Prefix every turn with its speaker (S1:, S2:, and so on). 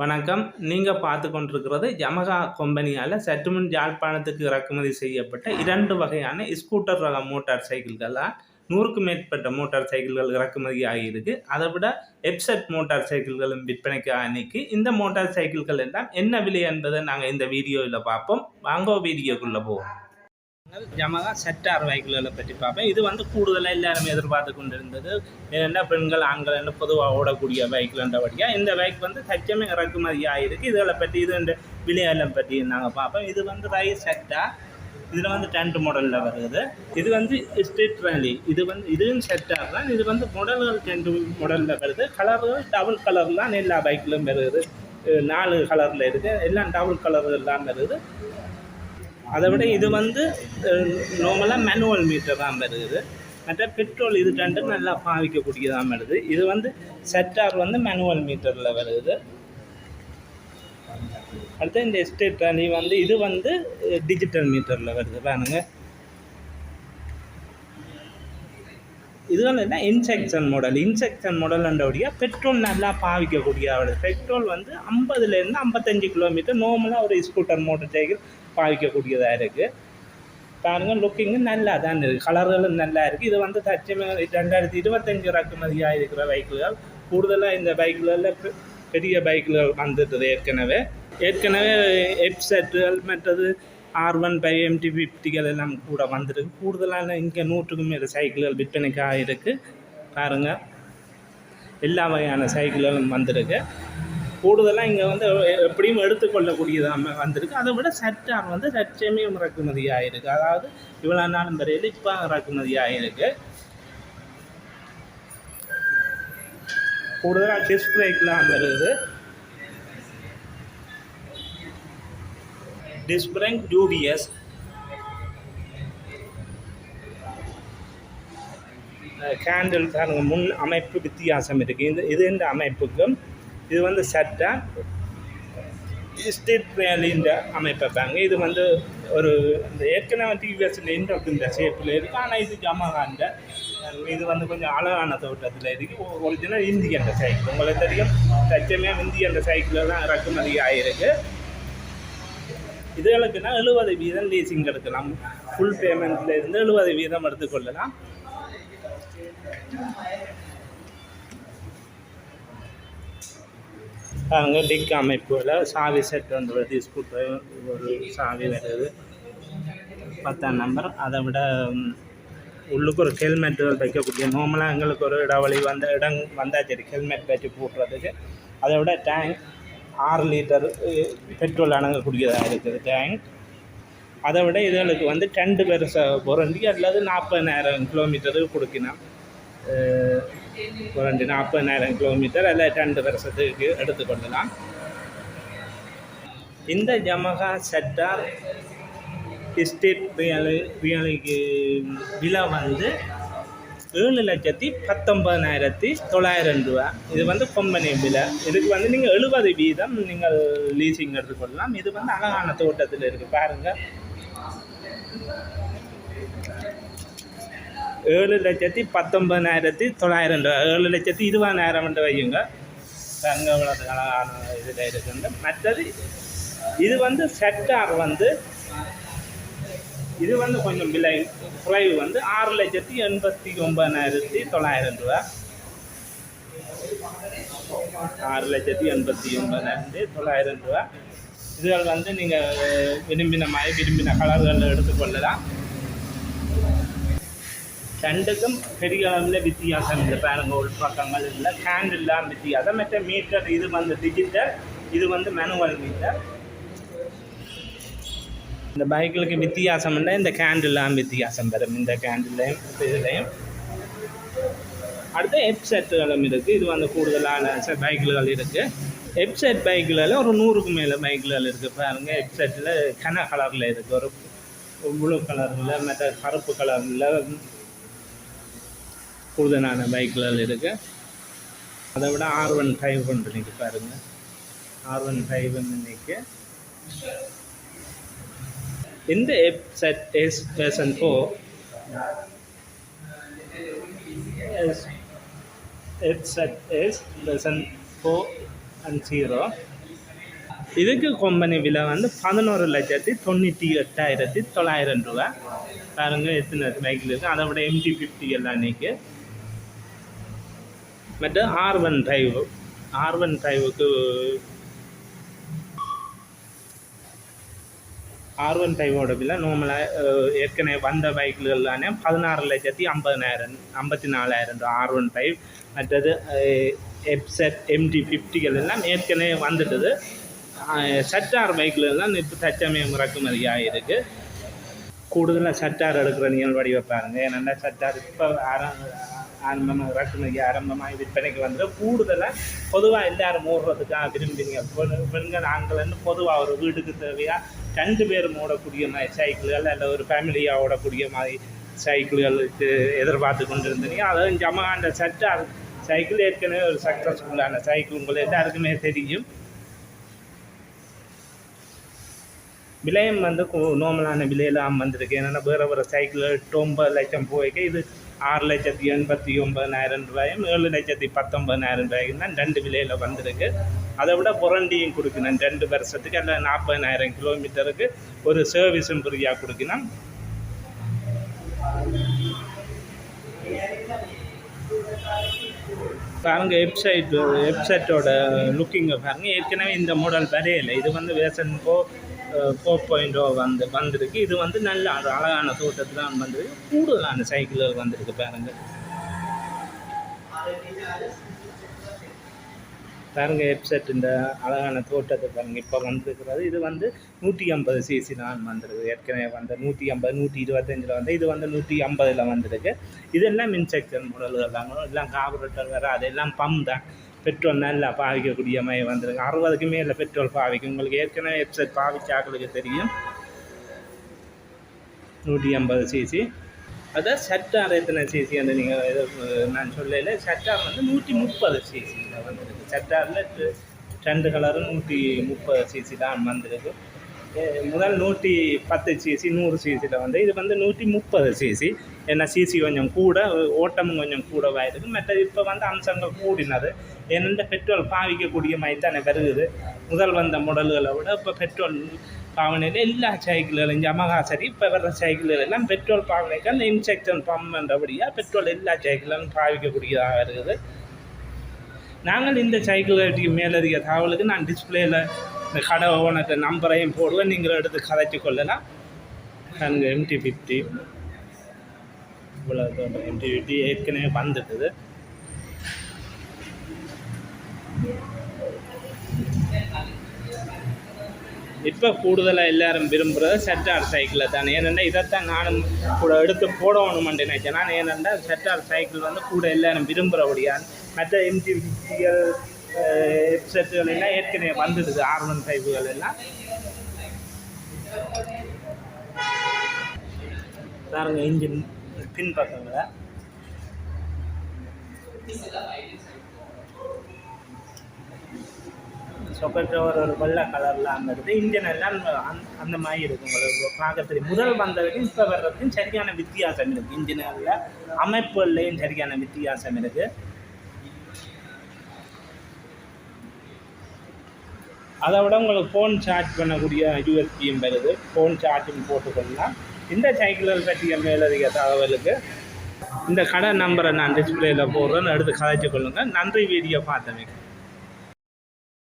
S1: வணக்கம். நீங்கள் பார்த்து கொண்டிருக்கிறது யமகா கம்பெனியால் சற்றுமுன் யாழ்ப்பாணத்துக்கு இறக்குமதி செய்யப்பட்ட இரண்டு வகையான ஸ்கூட்டர் ரக மோட்டார் சைக்கிள்களாக நூறுக்கு மேற்பட்ட மோட்டார் சைக்கிள்கள் இறக்குமதி ஆகியிருக்கு. அதை விட எப்செட் மோட்டார் சைக்கிள்களும் விற்பனைக்கு அன்னைக்கு. இந்த மோட்டார் சைக்கிள்கள் எல்லாம் என்ன விலை என்பதை நாங்கள் இந்த வீடியோவில் பார்ப்போம். வாங்கோ வீடியோக்குள்ளே போவோம். ஜமகா செட்டார் வெஹிக்கிள்களை பற்றி பார்ப்பேன். இது வந்து கூடுதலாக எல்லாருமே எதிர்பார்த்து கொண்டு இருந்தது பெண்கள் ஆண்கள் என்ன பொதுவாக ஓடக்கூடிய வெஹிக்கிள்ன்றபடியாக இந்த பைக் வந்து சச்சமே இறக்குமதி ஆகிருக்கு இதுகளை பற்றி இது இந்த விலையெல்லாம் பற்றி நாங்கள் பார்ப்போம். இது வந்து ரை செட்டா. இதில் வந்து டென்ட் மாடலில் வருது. இது வந்து ஸ்ட்ரீட் ரேலி இது வந்து இதுவும் செட்டாக தான். இது வந்து மாடல்கள் டென்ட் மாடலில் வருது. கலர்கள் டபுள் கலர்லாம் எல்லா பைக்கிலும் வருது. நாலு கலரில் இருக்குது எல்லாம் டபுள் கலர் எல்லாம் வருது. அதை விட இது வந்து நார்மலாக மேனுவல் மீட்டர் தான் வருது மற்ற பெட்ரோல் இது ரெண்டு நல்லா பாவிக்கக்கூடியதான் வருது இது. வந்து செட்டார் வந்து மேனுவல் மீட்டரில் வருது அடுத்து இந்த எஸ்டேட் அணி வந்து இது வந்து டிஜிட்டல் மீட்டரில் வருது பாருங்க. இது வந்து என்ன? இன்செக்ஷன் மாடல் இன்செக்ஷன் மாடல்ன்றபடியா பெட்ரோல் நல்லா பாவிக்கக்கூடிய வருது பெட்ரோல் வந்து ஐம்பதுலேருந்து ஐம்பத்தஞ்சு கிலோமீட்டர் நார்மலாக ஒரு ஸ்கூட்டர் மோட்டர் சைக்கிள் பாவிக்கக்கூடியதாக இருக்குது பாருங்க லுக்கிங்கு நல்லா தான் இருக்குது கலர்களும் நல்லா இருக்குது இது வந்து தச்சமே ரெண்டாயிரத்தி இருபத்தஞ்சு இறக்குமதியாக இருக்கிற பைக்குகள் கூடுதலாக இந்த பைக்குகளில் பெரிய பைக்குகள் வந்துட்டது ஏற்கனவே. ஏற்கனவே ஹெட்செட்டுகள் மற்றது ஆர் ஒன் பை எம்டி ஃபிஃப்டிகள் எல்லாம் கூட வந்துருக்கு. கூடுதலான இங்கே நூற்றுக்கும் மேலே சைக்கிள்கள் விற்பனைக்காக இருக்குது பாருங்கள் எல்லா வகையான சைக்கிள்களும் வந்திருக்கு. கூடுதலாக இங்கே வந்து எப்படியும் எடுத்துக்கொள்ளக்கூடியதாக வந்திருக்கு. அதை விட சட்டார் வந்து சற்றமையும் இறக்குமதி ஆகிருக்கு அதாவது இவ்வளோ நாளும் வரையில் இப்போ இறக்குமதி ஆகிருக்கு கூடுதலாக டெஸ்ட் பிரேக்லாம் வருது. டிஸ்க் பிரேக் கேண்டில் முன் அமைப்பு வித்தியாசம் இருக்குது இந்த இது இந்த அமைப்புக்கும் இது வந்து சட்டை ஸ்டேட் வேலின்ற அமைப்பை பாருங்க. இது வந்து ஒரு இந்த ஏற்கனவே டிவிஎஸ்ல இந்த இந்த ஷேப்பில் இருக்குது ஆனால் இது ஜமகாண்ட. இது வந்து கொஞ்சம் அழகான தோட்டத்தில் இருக்குது ஒரிஜினல் இந்தியன் சைக்கிள் உங்களுக்கு தெரியும். தச்சமே இந்தியன் சைக்கிளில் தான் இறக்குமதி ஆகிருக்கு இதுகளுக்குன்னா எழுபது வீதம் லீசிங் எடுக்கலாம். ஃபுல் பேமெண்ட்டில் இருந்து எழுபது வீதம் எடுத்துக்கொள்ளலாம் அவங்க டிக் அமைப்புல சாவி செட் வந்து வருது ஸ்கூட்டர் ஒரு சாவி வருது. பத்தாம் நம்பர் அதை விட உள்ளுக்கு ஒரு ஹெல்மெட் வைக்கக்கூடிய நார்மலாக எங்களுக்கு ஒரு இடவழி வந்த இடம் வந்தால் சரி ஹெல்மெட் வச்சு போட்டுறதுக்கு அதை விட டேங்க் ஆறு லிட்டர் பெட்ரோல் அணங்கக்கூடியதாக இருக்குது டேங்க் அதை விட இதுகளுக்கு வந்து ரெண்டு பெருசாக புரண்டி அல்லது நாற்பதாயிரம் கிலோமீட்டருக்கு கொடுக்கணும். ரெண்டு நாற்பதாயிரம் கிலோமீட்டர் அல்ல ரெண்டு வருஷத்துக்கு எடுத்துக்கொள்ளலாம் இந்த ஜமகா செட்டார் எஸ்டேட் ரியலி ரியலிக்கு விலை வந்து ஏழு லட்சத்தி பத்தொம்பதாயிரத்தி தொள்ளாயிரம் ரூபா இது வந்து கொம்பனை விலை இதுக்கு வந்து நீங்கள் எழுபது வீதம் நீங்கள் லீசிங் எடுத்துக்கொள்ளலாம் இது வந்து அழகான தோட்டத்தில் இருக்குது பாருங்கள் ஏழு லட்சத்தி பத்தொன்பதாயிரத்தி தொள்ளாயிரம் ரூபா. ஏழு லட்சத்தி இருபதாயிரம் என்று வையுங்க. தங்க வளர்த்து இதில் இருக்குது மற்றது இது வந்து செட்டார் வந்து இது வந்து கொஞ்சம் விலை குறைவு வந்து ஆறு லட்சத்தி எண்பத்தி ஒன்பதாயிரத்தி தொள்ளாயிரம் ரூபா. ஆறு லட்சத்தி எண்பத்தி ஒன்பதாயிரத்தி தொள்ளாயிரம் ரூபா. இதுகள் வந்து நீங்கள் விரும்பின மாதிரி விரும்பின கலர்களில் எடுத்துக்கொள்ளலாம். ரெண்டுக்கும் பெரிய அளவில் வித்தியாசம் இல்லை பாருங்க உள்பக்கங்கள் இல்லை ஹேண்டில்லாம் வித்தியாசம் மற்ற மீட்டர் இது வந்து டிஜிட்டல் இது வந்து மேனுவல் மீட்டர் இந்த பைக்கிலுக்கு வித்தியாசம் இல்லை இந்த கேண்டில்லாம் வித்தியாசம் பெறும் இந்த கேண்டில்லையும் இதுலையும் அடுத்து ஹெட்செட்டுகளும் இருக்குது இது வந்து கூடுதலான பைக்குகள் இருக்குது ஹெட்செட் பைக்குகளில் ஒரு நூறுக்கு மேலே பைக்குகள் இருக்குது பாருங்க ஹெட்செட்டில் கன கலரில் இருக்குது ஒரு ப்ளூ கலரில் மற்ற கருப்பு கலரில் கூடுதலான பைக்கில் இருக்குது அதை விட ஆர் ஒன் ஃபைவ் ஒன்று இன்னைக்கு பாருங்கள் ஆர் ஒன் ஃபைவ் இன்னைக்கு இந்த headset S version four headset S version 4 and 0 இதுக்கு கொம்பனி விலை வந்து பதினோரு லட்சத்தி தொண்ணூற்றி எட்டாயிரத்தி தொள்ளாயிரம் ரூபா பாருங்கள் எத்தனை பைக்கில் இருக்குது அதை விட எம்டி ஃபிஃப்டி எல்லாம் இன்றைக்கி மற்ற R one five R one ஃபைவுக்கு R one ஃபைவோட விலை நார்மலாக ஏற்கனவே வந்த பைக்குகள்லானே பதினாறு லட்சத்தி ஐம்பதனாயிரம் ஐம்பத்தி நாலாயிரம் ரூபா ஆர் ஒன் ஃபைவ் மற்றது எப்செட் எம்டி ஃபிஃப்டிகள் எல்லாம் ஏற்கனவே வந்துட்டுது. சட்டார் பைக்கில் எல்லாம் இப்போ தச்சமயம் இறக்குமதியாக இருக்குது கூடுதலாக சட்டார் எடுக்கிற நீங்கள் பாருங்கள் ஏன்னா சட்டார் இப்போ ஆரம்பமாக இறக்குமதி ஆரம்பமாக விற்பனைக்கு வந்து கூடுதலாக பொதுவாக எல்லாரும் ஓடுறதுக்காக விரும்புறீங்க பெண்கள் ஆண்கள்னு பொதுவாக ஒரு வீட்டுக்கு தேவையாக ரெண்டு பேரும் மூடக்கூடிய மாதிரி சைக்கிள்கள் அல்ல ஒரு ஃபேமிலியாக ஓடக்கூடிய மாதிரி சைக்கிள்களுக்கு எதிர்பார்த்து கொண்டு இருந்தீங்க அதாவது ஜமாண்ட சட்டார் சைக்கிள் ஏற்கனவே ஒரு சக்ஸஸ்ஃபுல்லான சைக்கிள் உங்களுக்கு எல்லாருக்குமே தெரியும். விலையம் வந்து நார்மலான விலையெல்லாம் வந்திருக்கு. என்னென்னா வேறு வேறு சைக்கிள் எட்டு லட்சம் போய்க்கு இது ஆறு லட்சத்தி எண்பத்தி ஒன்பதாயிரம் ரூபாயும் ஏழு லட்சத்தி பத்தொன்பதாயிரம் ரூபாய்க்கு தான் ரெண்டு விலையில் வந்திருக்கு. அதை விட புரண்டியும் கொடுக்கணும். ரெண்டு வருஷத்துக்கு அல்ல நாற்பதாயிரம் கிலோமீட்டருக்கு ஒரு சர்வீஸும் ஃப்ரீயாக கொடுக்கணும். பாருங்கள் வெப்சைட் வெப்சைட்டோட லுக்கிங்கை பாருங்கள் ஏற்கனவே இந்த மாடல் வரையலை. இது வந்து வேசன் போ ஃபோர் பாயிண்ட் oh வந்து வந்திருக்கு. இது வந்து நல்ல அது அழகான தோட்டத்தில் வந்திருக்கு. கூடுதலான சைக்கிள்கள் வந்திருக்கு பாருங்க. பாருங்க ஹெட்செட் இந்த அழகான தோட்டத்தை பாருங்க. இப்போ வந்திருக்கிறது. இது வந்து நூற்றி ஐம்பது சிசி தான் வந்திருக்கு. ஏற்கனவே வந்து நூற்றி ஐம்பது நூற்றி இருபத்தஞ்சில் வந்து இது வந்து நூற்றி ஐம்பதில் வந்திருக்கு. இதெல்லாம் இன்செக்ஷன் மாடல்கள் தாங்க எல்லாம் கார்பரேட்டர் வேறு அதெல்லாம் பம் தான். பெட்ரோல் நல்லா பாவிக்கக்கூடிய மாதிரி வந்திருக்கு அறுபதுக்கு மேலே பெட்ரோல் பாவிக்கும். உங்களுக்கு ஏற்கனவே வெப்சைட் பாவிச்சாக்களுக்கு தெரியும். நூற்றி ஐம்பது சிசி அதான் சட்டார் எத்தனை சிசி அந்த நீங்கள் நான் சொல்லல. சட்டார் வந்து நூற்றி முப்பது சிசியில் வந்திருக்கு. சட்டாரில் ரெண்டு கலரும் நூற்றி முப்பது சிசி தான் வந்திருக்கு. முதல் நூற்றி பத்து சிசி நூறு சிசியில் வந்து இது வந்து நூற்றி முப்பது சிசி ஏன்னா சிசி கொஞ்சம் கூட ஓட்டமும் கொஞ்சம் கூடவாக இருக்குது மற்ற இப்போ வந்து அம்சங்கள் கூடினது. ஏனென்ற பெட்ரோல் பாவிக்கக்கூடிய மாதிரி தானே வருகுது. முதல் வந்த மாடல்களை விட இப்போ பெட்ரோல் பாவனையில் எல்லா சைக்கிள்களும் ஜமகா சரி இப்போ வர்ற சைக்கிள்கள் எல்லாம் பெட்ரோல் பாவனைக்கு அந்த இன்செக்ஷன் பம்ப்ன்றபடியாக பெட்ரோல் எல்லா சைக்கிளும் பாவிக்கக்கூடியதாக இருக்குது நாங்கள் இந்த சைக்கிள் மேலதிக தகவலுக்கு நான் டிஸ்பிளேயில் கடை ஓனர்கிட்ட நம்பரையும் போடுவேன் நீங்கள் எடுத்து கதைச்சு கொள்ளலாம். அங்கே எம்டி ஃபிஃப்டி இவ்வளோ எம்டி ஃபிஃப்டி ஏற்கனவே வந்துட்டுது. இப்போ கூடுதலாக எல்லாரும் விரும்புகிறது செட்டார் சைக்கிளை தான். ஏனென்னா இதைத்தான் நானும் கூட எடுத்து போடணுமென்று நினைச்சேன். நான் ஏனென்னா செட்டார் சைக்கிள் வந்து கூட எல்லாரும் விரும்புகிறபடியான் மற்ற எம்டி ஃபிஃப்டிகள் ஹெட்செட்டுகள் எல்லாம் ஏற்கனவே வந்துடுது ஆர் ஒன் ஃபைவ்கள் எல்லாம். பாருங்க இன்ஜின் பின்பக்கங்களை சொக்கட்டு ஒரு ஒரு வெள்ளை கலரில் அங்கே இன்ஜின் எல்லாம் அந்த அந்த மாதிரி இருக்கும். உங்களுக்கு முதல் வந்ததுக்கும் இப்போ வர்றதுக்கும் சரியான வித்தியாசம் இருக்குது இன்ஜினில் அமைப்புகள்லையும் சரியான வித்தியாசம் இருக்குது அதை விட உங்களுக்கு ஃபோன் சார்ஜ் பண்ணக்கூடிய யூஎஸ்பியும் வருது. ஃபோன் சார்ஜும் போட்டுக்கொள்ளலாம் இந்த சைக்கிள்கள் பற்றிய மேலதிக தகவலுக்கு இந்த கடை நம்பரை நான் டிஸ்பிளேயில் போடுறேன்னு எடுத்து கதைச்சு கொள்ளுங்கள் நன்றி வீடியோ பார்த்தமைக்கு.